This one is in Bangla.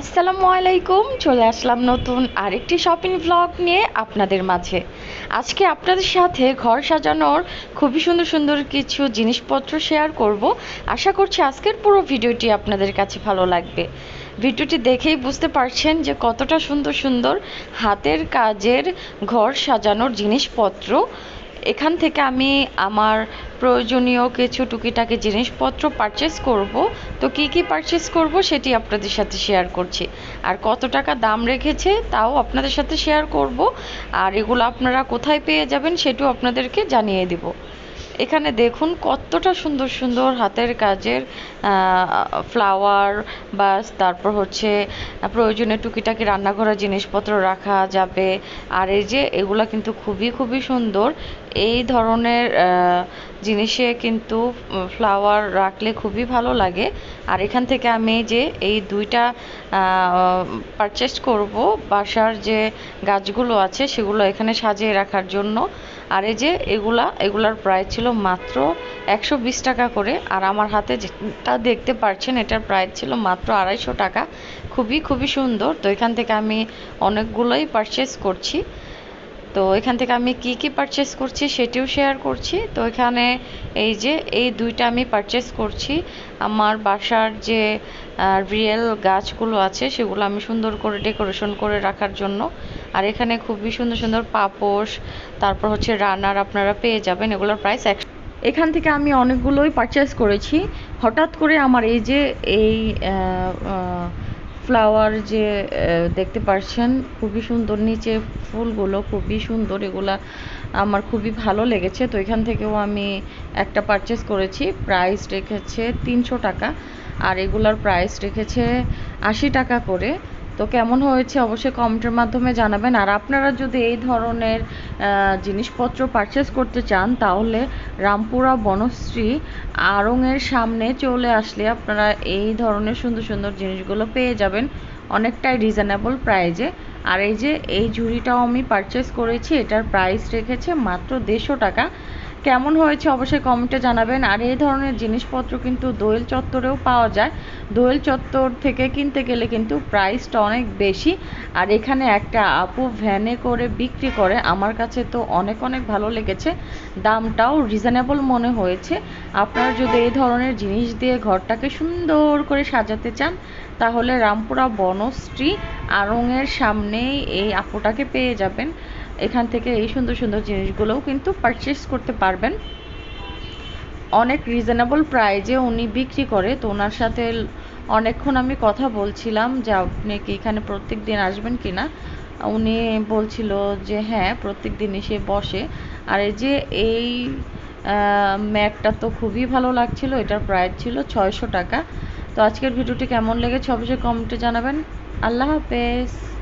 আসসালামু আলাইকুম, চলে আসলাম নতুন আরেকটি শপিং ব্লগ নিয়ে আপনাদের মাঝে। আজকে আপনাদের সাথে ঘর সাজানোর খুবই সুন্দর সুন্দর কিছু জিনিসপত্র শেয়ার করব। আশা করছি আজকের পুরো ভিডিওটি আপনাদের কাছে ভালো লাগবে। ভিডিওটি দেখেই বুঝতে পারছেন যে কতটা সুন্দর সুন্দর হাতের কাজের ঘর সাজানোর জিনিসপত্র এখান থেকে আমি আমার প্রয়োজনীয় কিছু টুকিটাকি জিনিসপত্র পারচেস করব। তো কি কি পারচেস করব সেটি আপনাদের সাথে শেয়ার করছি। আর কত টাকা দাম রেখেছে তাও আপনাদের সাথে শেয়ার করব। আর এগুলো আপনারা কোথায় পেয়ে যাবেন সেটিও আপনাদেরকে জানিয়ে দেব। এখানে দেখুন কতটা সুন্দর সুন্দর হাতের কাজের ফ্লাওয়ার বা তারপর হচ্ছে প্রয়োজনীয় টুকিটাকি রান্নাঘরের জিনিসপত্র রাখা যাবে। আর এই যে এগুলা কিন্তু খুবই খুবই সুন্দর। এই ধরনের জিনিসে কিন্তু ফ্লাওয়ার রাখলে খুবই ভালো লাগে। আর এখান থেকে আমি যে এই দুইটা পারচেস করব বাসার যে গাছগুলো আছে সেগুলো এখানে সাজিয়ে রাখার জন্য। আর এই যে এগুলা, এগুলার প্রাইস ছিল মাত্র একশো বিশ টাকা করে, আর আমার হাতে যেটা দেখতে পারছেন, এটার প্রাইস ছিল মাত্র আড়াইশো টাকা। খুবই খুবই সুন্দর। তো এখান থেকে আমি অনেকগুলোই পারচেস করছি। তো এখান থেকে আমি কি কি পারচেস করছি সেটিও শেয়ার করছি। তো এখানে এই যে, এই দুইটা আমি পারচেস করছি। আমার বাসার যে রিয়েল গাছগুলো আছে সেগুলো আমি সুন্দর করে ডেকোরেশন করে রাখার জন্য। আর এখানে খুবই সুন্দর সুন্দর পাপোশ, তারপর হচ্ছে রানার আপনারা পেয়ে যাবেন, এগুলোর প্রাইস এক এখান থেকে আমি অনেকগুলোই পারচেস করেছি। হঠাৎ করে আমার এই যে, এই ফ্লাওয়ার যে দেখতে পারছেন, খুবই সুন্দর। নিচে ফুলগুলো খুবই সুন্দর। এগুলা আমার খুবই ভালো লেগেছে। তো এখান থেকেও আমি একটা পারচেস করেছি। প্রাইস রেখেছে তিনশো টাকা। আর এগুলার প্রাইস রেখেছে আশি টাকা করে। তো কেমন হয়েছে অবশ্যই কমেন্টের মাধ্যমে জানাবেন। আর আপনারা যদি এই ধরনের জিনিসপত্র পারচেস করতে চান, তাহলে রামপুরা বনশ্রী আড়ংয়ের সামনে চলে আসলে আপনারা এই ধরনের সুন্দর সুন্দর জিনিসগুলো পেয়ে যাবেন অনেকটাই রিজনেবল প্রাইজে আর এই যে এই ঝুড়িটাও আমি পারচেস করেছি, এটার প্রাইস রেখেছে মাত্র দেড়শো টাকা। কেমন হয়েছে অবশ্যই কমেন্টে জানাবেন। আর এই ধরনের জিনিসপত্র কিন্তু দোয়েল চত্বরেও পাওয়া যায়। দোয়েল চত্বর থেকে কিনতে গেলে কিন্তু প্রাইসটা অনেক বেশি। আর এখানে একটা আপু ভ্যানে করে বিক্রি করে। আমার কাছে তো অনেক অনেক ভালো লেগেছে। দামটাও রিজনেবল মনে হয়েছে। আপনারা যদি এই ধরনের জিনিস দিয়ে ঘরটাকে সুন্দর করে সাজাতে চান, তাহলে রামপুরা বনশ্রী আড়ংয়ের সামনেই এই আপুটাকে পেয়ে যাবেন। এখান থেকে এই সুন্দর সুন্দর জিনিসগুলোও কিন্তু পারচেস করতে পারবেন। অনেক রিজনেবল প্রাইজে উনি বিক্রি করে, তো ওনার সাথে অনেকক্ষণ আমি কথা বলছিলাম যে আপনি কি এখানে প্রত্যেক দিন আসবেন কি না উনি বলছিল যে হ্যাঁ প্রত্যেক দিন এসে বসে। আর এই যে এই ম্যাটটা তো খুবই ভালো লাগছিল, এটার প্রাইস ছিল ছয়শো টাকা। তো আজকের ভিডিওটি কেমন লেগেছে অবশ্যই কমেন্টে জানাবেন। আল্লাহ হাফেজ।